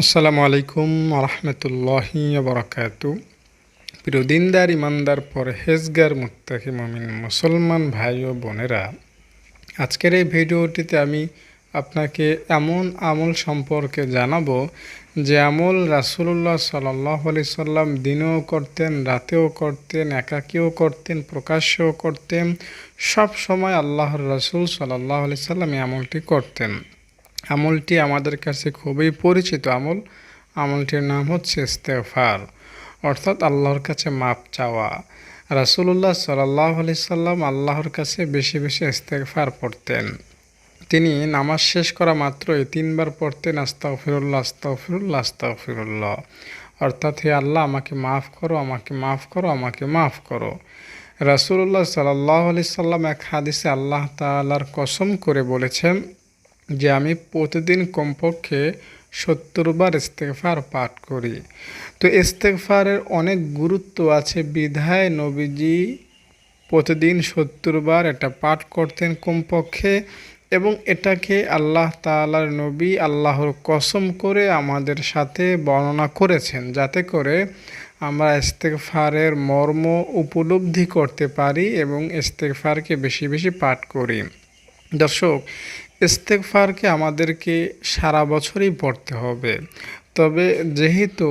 আসসালামু আলাইকুম রহমতুল্লাহি বরকাত প্রিয় দিনদার ইমানদার পরহেজগার মুত্তাকি মমিন মুসলমান ভাই ও বোনেরা, আজকের এই ভিডিওটিতে আমি আপনাকে এমন আমল সম্পর্কে জানাব যে আমল রাসুল্লাহ সাল্লাহ আলি সাল্লাম দিনেও করতেন, রাতেও করতেন, একাকীও করতেন, প্রকাশ্যেও করতেন, সব সময় আল্লাহর রাসুল সাল্লাহ আলি সাল্লাম এই আমলটি করতেন। আমলটি আমাদের কাছে খুবই পরিচিত আমল। আমলটির নাম হচ্ছে ইস্তেফার অর্থাৎ আল্লাহর কাছে মাপ চাওয়া। রাসুল্লাহ সাল্লাহ আলি সাল্লাম আল্লাহর কাছে বেশি বেশি ইস্তেফার পড়তেন। তিনি নামাজ শেষ করা মাত্রই তিনবার পড়তেন আস্তাও ফিরুল্লাহ আস্তাও ফিরুল্লাহ আস্তাও ফিরুল্লাহ অর্থাৎ হে আল্লাহ, আমাকে মাফ করো, আমাকে মাফ করো, আমাকে মাফ করো। রাসুল্লাহ সাল্লাহ আলি সাল্লাম এক হাদিসে আল্লাহ তালার কসম করে বলেছেন যে আমি প্রতিদিন কমপক্ষে সত্তর বার ইস্তেকফার পাঠ করি। তো ইস্তেকফারের অনেক গুরুত্ব আছে। বিধায় নবীজি প্রতিদিন সত্তর বার এটা পাঠ করতেন কমপক্ষে এবং এটাকে আল্লাহ তালার নবী আল্লাহর কসম করে আমাদের সাথে বর্ণনা করেছেন যাতে করে আমরা ইস্তেকফারের মর্ম উপলব্ধি করতে পারি এবং ইস্তেকফারকে বেশি বেশি পাঠ করি। দর্শক ইস্তেকফারকে আমাদেরকে সারা বছরই পড়তে হবে। তবে যেহেতু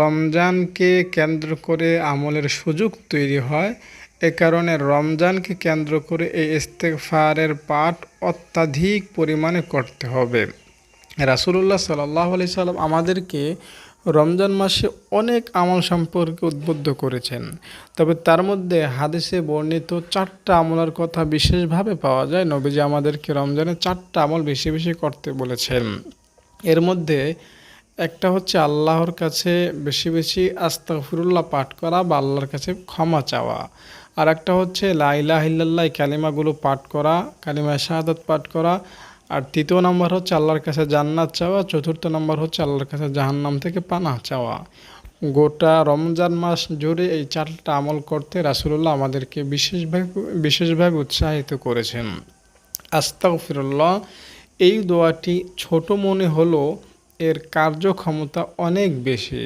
রমজানকে কেন্দ্র করে আমলের সুযোগ তৈরি হয়, এ কারণে রমজানকে কেন্দ্র করে এই ইস্তেকফারের পাঠ অত্যাধিক পরিমাণে করতে হবে। রাসুলুল্লাহ সাল্লাহ আলি সাল্লাম আমাদেরকে রমজান মাসে অনেক আমল সম্পর্কে উদ্বুদ্ধ করেছেন। তবে তার মধ্যে হাদিসে বর্ণিত চারটা আমলের কথা বিশেষভাবে পাওয়া যায়। নবীজি আমাদেরকে রমজানে চারটা আমল বেশি বেশি করতে বলেছেন। এর মধ্যে একটা হচ্ছে আল্লাহর কাছে বেশি বেশি আস্তাফিরুল্লাহ পাঠ করা বা আল্লাহর কাছে ক্ষমা চাওয়া। আর একটা হচ্ছে লাইলাহ ইল্লাল্লাহ কালিমাগুলো পাঠ করা কালিমা শাহাদত পাঠ করা আর তৃতীয় নম্বর হচ্ছে আল্লাহর কাছে জান্নাত চাওয়া, চতুর্থ নম্বর হচ্ছে আল্লাহর কাছে জাহান্নাম থেকে পানা চাওয়া। গোটা রমজান মাস জুড়ে এই চারটা আমল করতে রাসুল্লাহ আমাদেরকে বিশেষভাবে বিশেষভাবে উৎসাহিত করেছেন। আস্তাগফিরুল্লাহ, এই দোয়াটি ছোট মনে হলো এর কার্যক্ষমতা অনেক বেশি।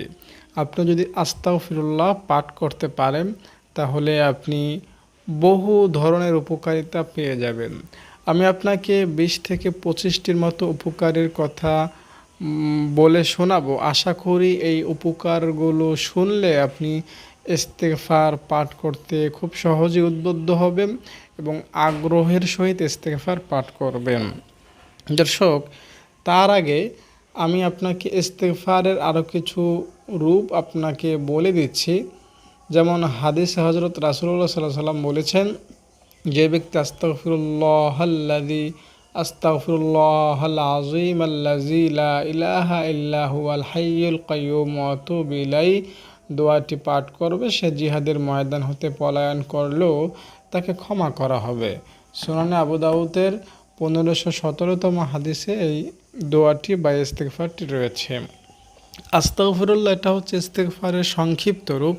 আপনি যদি আস্তাগফিরুল্লাহ পাঠ করতে পারেন, তাহলে আপনি বহু ধরনের উপকারিতা পেয়ে যাবেন। আমি আপনাকে বিশ থেকে পঁচিশটির মতো উপকারের কথা বলে শোনাবো। আশা করি এই উপকারগুলো শুনলে আপনি ইস্তেফার পাঠ করতে খুব সহজে উদ্বুদ্ধ হবেন এবং আগ্রহের সহিত ইস্তেফার পাঠ করবেন। দর্শক, তার আগে আমি আপনাকে ইস্তেফারের আরও কিছু রূপ আপনাকে বলে দিচ্ছি। যেমন হাদিস হজরত রাসুল্লাহ সাল্লাহ সাল্লাম বলেছেন যে ব্যক্তি আস্তাগফিরুল্লাহ আল্লাযী আস্তাগফিরুল্লাহ আল আযীম আল্লাযী লা ইলাহা ইল্লাহু আল হাইয়ুল কাইয়্যুম ওয়া আতুবু ইলাইহি। দোয়াটি পাঠ করবে, সে জিহাদের ময়দান হতে পলায়ন করলেও তাকে ক্ষমা করা হবে। সোনানে আবু দাউদের পনেরোশো সতেরোতম হাদিসে এই দোয়াটি বা ইস্তেকফারটি রয়েছে। আস্তাগফিরুল্লাহ এটা হচ্ছে ইস্তেকফারের সংক্ষিপ্ত রূপ।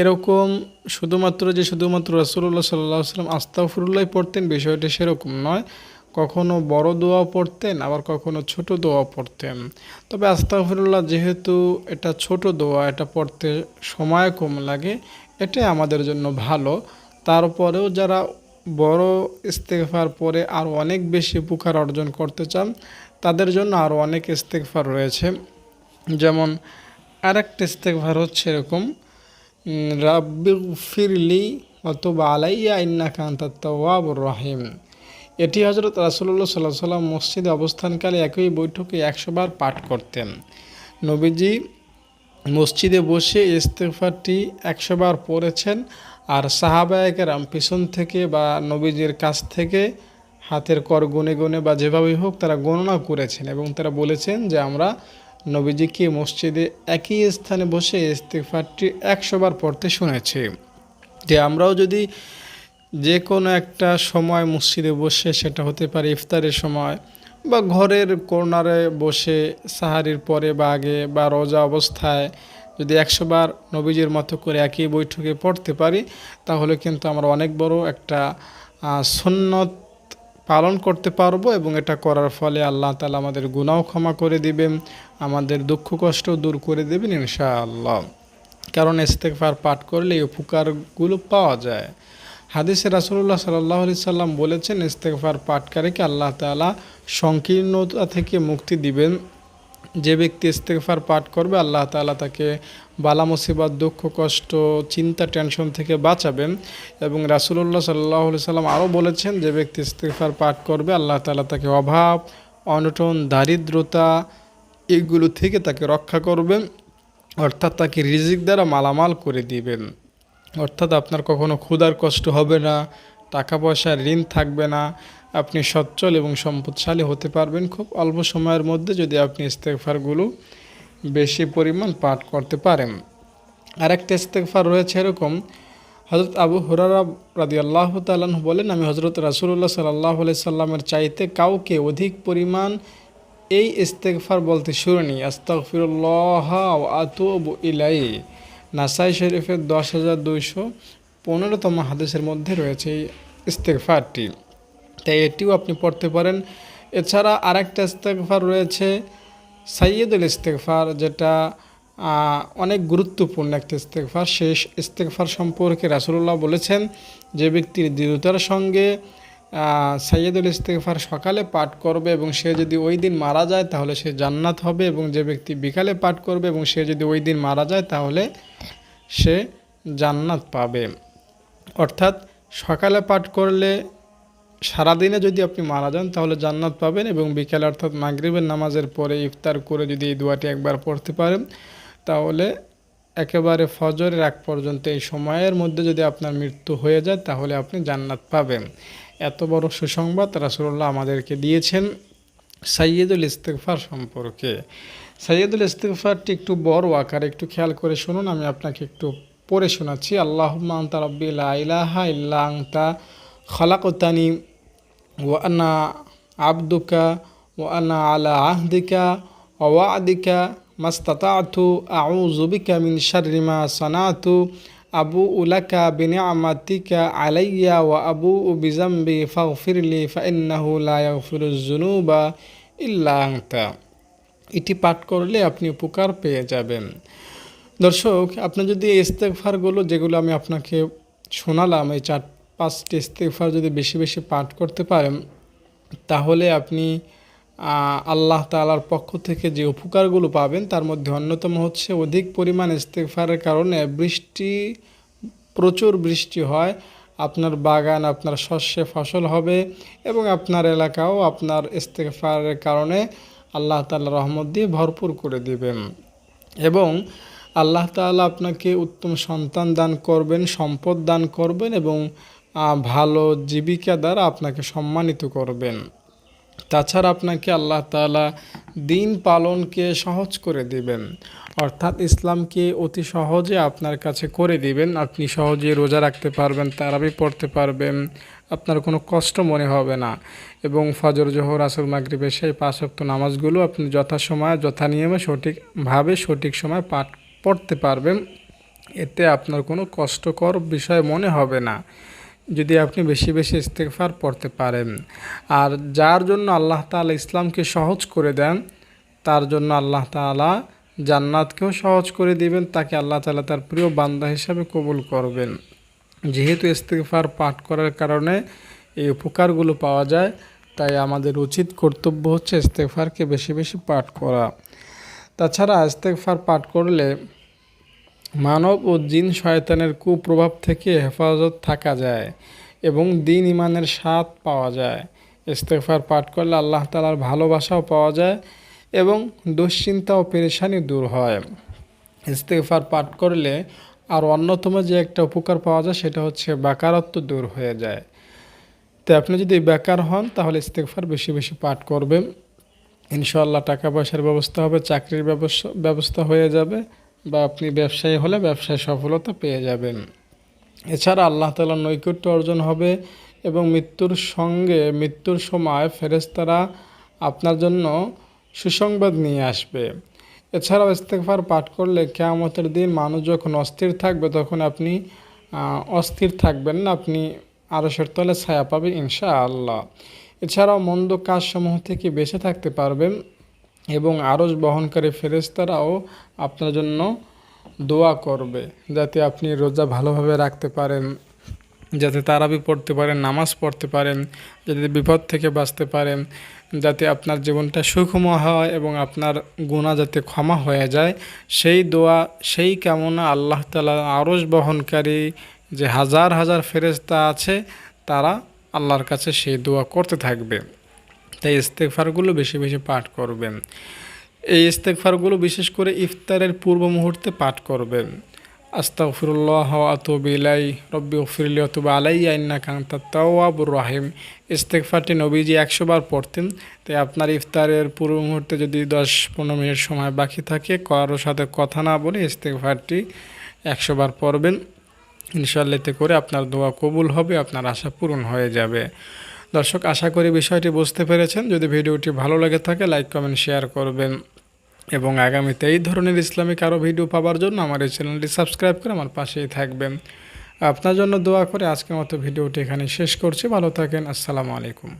এরকম শুধুমাত্র যে শুধুমাত্র রসুল্লাহ সাল্লাহ সাল্লাম আস্তাফরুল্লাহ পড়তেন, বিষয়টি সেরকম নয়। কখনো বড় দোয়া পড়তেন, আবার কখনো ছোট দোয়া পড়তেন। তবে আস্তাফরুল্লাহ যেহেতু এটা ছোট দোয়া, এটা পড়তে সময় কম লাগে, এটাই আমাদের জন্য ভালো। তারপরেও যারা বড় ইস্তেকফার পরে আরও অনেক বেশি উপকার অর্জন করতে চান, তাদের জন্য আরও অনেক ইস্তেকফার রয়েছে। যেমন আরেকটা ইস্তেকফার হচ্ছে এরকম রাব্বিগফিরলি অথবা আলাইয়া ইন্না কান্তাত্তাওয়াবুর রহিম। এটি হজরত রাসুল্লাহ সাল্লাহ সাল্লাম মসজিদে অবস্থানকালে একই বৈঠকে একশোবার পাঠ করতেন। নবীজি মসজিদে বসে ইস্তেফারটি একশোবার পড়েছেন আর সাহাবায়কেরাম পিছন থেকে বা নবীজির কাছ থেকে হাতের কর গুনে গুনে বা যেভাবেই হোক তারা গণনা করেছেন এবং তারা বলেছেন যে আমরা নবীজিকে মসজিদে একই স্থানে বসে ইস্তেফারটি একশোবার পড়তে শুনেছি? যে আমরাও যদি যে কোনো একটা সময় মসজিদে বসে, সেটা হতে পারে ইফতারের সময় বা ঘরের কর্নারে বসে সাহারির পরে বা আগে বা রোজা অবস্থায় যদি একশোবার নবীজির মতো করে একই বৈঠকে পড়তে পারি, তাহলে কিন্তু আমরা অনেক বড় একটা সন্ন্যত পালন করতে পারব এবং এটা করার ফলে আল্লাহ তালা আমাদের গুণাও ক্ষমা করে দিবেন, আমাদের দুঃখ কষ্ট দূর করে দেবেন ইনশাআল্লাহ। কারণ ইস্তেকফার পাঠ করলে এই উপকারগুলো পাওয়া যায়। হাদিসে রাসুল্লাহ সাল্লাহ আলি সাল্লাম বলেছেন ইস্তেকফার পাঠকারীকে আল্লাহ তালা সংকীর্ণতা থেকে মুক্তি দিবেন। যে ব্যক্তি ইস্তেকফার পাঠ করবে, আল্লাহ তালা তাকে বালা মুসিবত, দুঃখ, কষ্ট, চিন্তা, টেনশন থেকে বাঁচাবেন। এবং রাসুল্লাহ সাল্লাহ সাল্লাম আরও বলেছেন, যে ব্যক্তি ইস্তেকফার পাঠ করবে, আল্লাহ তালা তাকে অভাব, অনটন, দারিদ্রতা এগুলো থেকে তাকে রক্ষা করবেন, অর্থাৎ তাকে রিজিক দ্বারা মালামাল করে দিবেন। অর্থাৎ আপনার কখনো ক্ষুধার কষ্ট হবে না, টাকা পয়সার ঋণ থাকবে না আপনি সচ্ছল এবং সম্পদশালী হতে পারবেন খুব অল্প সময়ের মধ্যে যদি আপনি ইস্তেকফারগুলো বেশি পরিমাণ পাঠ করতে পারেন। আরেকটা ইস্তেকফার রয়েছে এরকম হজরত আবু হুরারা রাদি আল্লাহ তালাহ বলেন, আমি হজরত রাসুল্লাহ সাল্লাহ সাল্লামের চাইতে কাউকে অধিক পরিমাণ এই ইস্তেকফার বলতে শুরুনি আস্তাগফিরুল্লাহ আতুব ইলাই নাসাই শরীফের দশ হাজার দুইশো পনেরোতম হাদিসের মধ্যে রয়েছে এই ইস্তেকফারটি তাই এটিও আপনি পড়তে পারেন। এছাড়া আরেকটা ইস্তেকফার রয়েছে সাইয়েদুল ইস্তেকফার যেটা অনেক গুরুত্বপূর্ণ একটা ইস্তেকফার শেষ ইস্তেকফার সম্পর্কে রাসুল্লাহ বলেছেন যে ব্যক্তির দৃঢ়তার সঙ্গে সাইয়েদুল ইস্তেকফার সকালে পাঠ করবে এবং সে যদি ওই দিন মারা যায় তাহলে সে জান্নাত হবে এবং যে ব্যক্তি বিকালে পাঠ করবে এবং সে যদি ওই দিন মারা যায় তাহলে সে জান্নাত পাবে। অর্থাৎ সকালে পাঠ করলে সারাদিনে যদি আপনি মারা যান, তাহলে জান্নাত পাবেন এবং বিকেলে অর্থাৎ মাগরিবের নামাজের পরে ইফতার করে যদি এই দোয়াটি একবার পড়তে পারেন, তাহলে একেবারে ফজরের এক পর্যন্ত এই সময়ের মধ্যে যদি আপনার মৃত্যু হয়ে যায়, তাহলে আপনি জান্নাত পাবেন। এত বড় সুসংবাদ রাসুল্লাহ আমাদেরকে দিয়েছেন সাইয়দুল ইস্তেকফার সম্পর্কে। সাইয়দুল ইস্তেকফারটি একটু বড় আকার একটু খেয়াল করে শুনুন, আমি আপনাকে একটু পড়ে শোনাচ্ছি। আল্লাহ আন্তা রব্বিল ইলাহা ইল্লা আংতা খলাকতানি ওয়ানা আবদুকা ওয়ানা আলা আহদিকা ওয়াদিকা মাস্তাতাতু আউযুবিকা মিন শাররি মা সানাতু আবু উলাকা বিনিআমাতিকা আলাইয়া ওয়া আবু বিজাম্বি ফাগফিরলি ফাইন্নাহু লা ইয়াগফিরুজ যুনুবা ইল্লা আনতা এটি পাঠ করলে আপনি উপকার পেয়ে যাবেন। দর্শক, আপনি যদি এই ইস্তেগফারগুলো যেগুলো আমি আপনাকে শোনালাম, এই চার পাঁচটি ইস্তেগফার যদি বেশি বেশি পাঠ করতে পারেন, তাহলে আপনি আল্লাহ তালার পক্ষ থেকে যে উপকারগুলো পাবেন, তার মধ্যে অন্যতম হচ্ছে অধিক পরিমাণ ইস্তেকফারের কারণে বৃষ্টি, প্রচুর বৃষ্টি হয়, আপনার বাগান, আপনার শস্যে ফসল হবে এবং আপনার এলাকাও আপনার ইস্তেকফারের কারণে আল্লাহ তাল্লাহ রহমত দিয়ে ভরপুর করে দিবেন। এবং আল্লাহ তাআলা আপনাকে উত্তম সন্তান দান করবেন, সম্পদ দান করবেন এবং ভালো জীবিকা দ্বারা আপনাকে সম্মানিত করবেন। তাছাড়া আপনাকে আল্লাহ তালা দিন পালনকে সহজ করে দিবেন। অর্থাৎ ইসলামকে অতি সহজে আপনার কাছে করে দিবেন। আপনি সহজে রোজা রাখতে পারবেন, তারাবি পড়তে পারবেন, আপনার কোনো কষ্ট মনে হবে না। এবং ফজর, জোহর আসল মাগরিবের সেই পাঁচক্ত নামাজগুলো আপনি যথাসময়ে যথা নিয়মে সঠিকভাবে, সঠিক সময় পাঠ পড়তে পারবেন। এতে আপনার কোনো কষ্টকর বিষয় মনে হবে না। যদি আপনি বেশি বেশি ইস্তেকফার পড়তে পারেন। আর যার জন্য আল্লাহ তালা ইসলামকে সহজ করে দেন, তার জন্য আল্লাহ তালা জান্নাতকেও সহজ করে দিবেন, তাকে আল্লাহ তালা তার প্রিয় বান্দা হিসাবে কবুল করবেন। যেহেতু ইস্তেকফার পাঠ করার কারণে এই উপকারগুলো পাওয়া যায়, তাই আমাদের উচিত কর্তব্য হচ্ছে ইস্তেকফারকে বেশি বেশি পাঠ করা। তাছাড়া ইস্তেকফার পাঠ করলে মানব ও জিন শয়তানের কুপ্রভাব থেকে হেফাজত থাকা যায় এবং দিন ইমানের স্বাদ পাওয়া যায়। ইস্তেফার পাঠ করলে আল্লাহ তালার ভালোবাসাও পাওয়া যায় এবং দুশ্চিন্তা ও পেরেশানি দূর হয়। ইস্তেফার পাঠ করলে আর অন্যতম যে একটা উপকার পাওয়া যায় সেটা হচ্ছে বেকারত্ব দূর হয়ে যায়। তো আপনি যদি বেকার হন তাহলে ইস্তেকফার বেশি বেশি পাঠ করবেন। ইনশাল্লাহ টাকা পয়সার ব্যবস্থা হবে, চাকরির ব্যবস্থা ব্যবস্থা হয়ে যাবে। বা আপনি ব্যবসায়ী হলে ব্যবসায় সফলতা পেয়ে যাবেন। এছাড়া আল্লাহ তালার নৈকট্য অর্জন হবে এবং মৃত্যুর সঙ্গে মৃত্যুর সময় ফেরেস্তারা আপনার জন্য সুসংবাদ নিয়ে আসবে। এছাড়াও ইস্তেকফার পাঠ করলে কেয়ামতের দিন মানুষ যখন অস্থির থাকবে, তখন আপনি অস্থির থাকবেন না, আপনি আরও তলে ছায়া পাবে ইনশা আল্লাহ এছাড়াও মন্দ কাজসমূহ থেকে বেঁচে থাকতে পারবেন। এবং আরজ বহনকারী ফেরেস্তারাও আপনার জন্য দোয়া করবে, যাতে আপনি রোজা ভালোভাবে রাখতে পারেন, যাতে তারাবি পড়তে পারেন, নামাজ পড়তে পারেন, যাতে বিপদ থেকে বাঁচতে পারেন, যাতে আপনার জীবনটা সুখময় হয় এবং আপনার গুণা যাতে ক্ষমা হয়ে যায়। সেই দোয়া, সেই কামনা আল্লাহ তালা আরজ বহনকারী যে হাজার হাজার ফেরেস্তা আছে, তারা আল্লাহর কাছে সেই দোয়া করতে থাকবে। তাই ইস্তেকফারগুলো বেশি বেশি পাঠ করবেন। এই ইস্তেকফারগুলো বিশেষ করে ইফতারের পূর্ব মুহূর্তে পাঠ করবেন। আস্তাগফিরুল্লাহ আতুবিলাই রব্বি গফিরলি অতুবা আলাই আইন্না কান্তা তাওয়াবুর রাহিম। ইস্তেকফারটি নবীজি একশো বার পড়তেন, তাই আপনার ইফতারের পূর্ব মুহূর্তে যদি দশ পনেরো মিনিট সময় বাকি থাকে কারোর সাথে কথা না বলে ইস্তেকফারটি একশো বার পড়বেন। ইনশাল্লাহ এতে করে আপনার দোয়া কবুল হবে, আপনার আশা পূরণ হয়ে যাবে। দর্শক, আশা করি বিষয়টি বুঝতে পেরেছেন। যদি ভিডিওটি ভালো লেগে থাকে, লাইক, কমেন্ট, শেয়ার করবেন। এবং আগামীতে এই ধরনের ইসলামিক আরও ভিডিও পাওয়ার জন্য আমার এই চ্যানেলটি সাবস্ক্রাইব করে আমার পাশেই থাকবেন। আপনার জন্য দোয়া করে আজকের মতো ভিডিওটি এখানে শেষ করছি। ভালো থাকেন। আসসালামু আলাইকুম।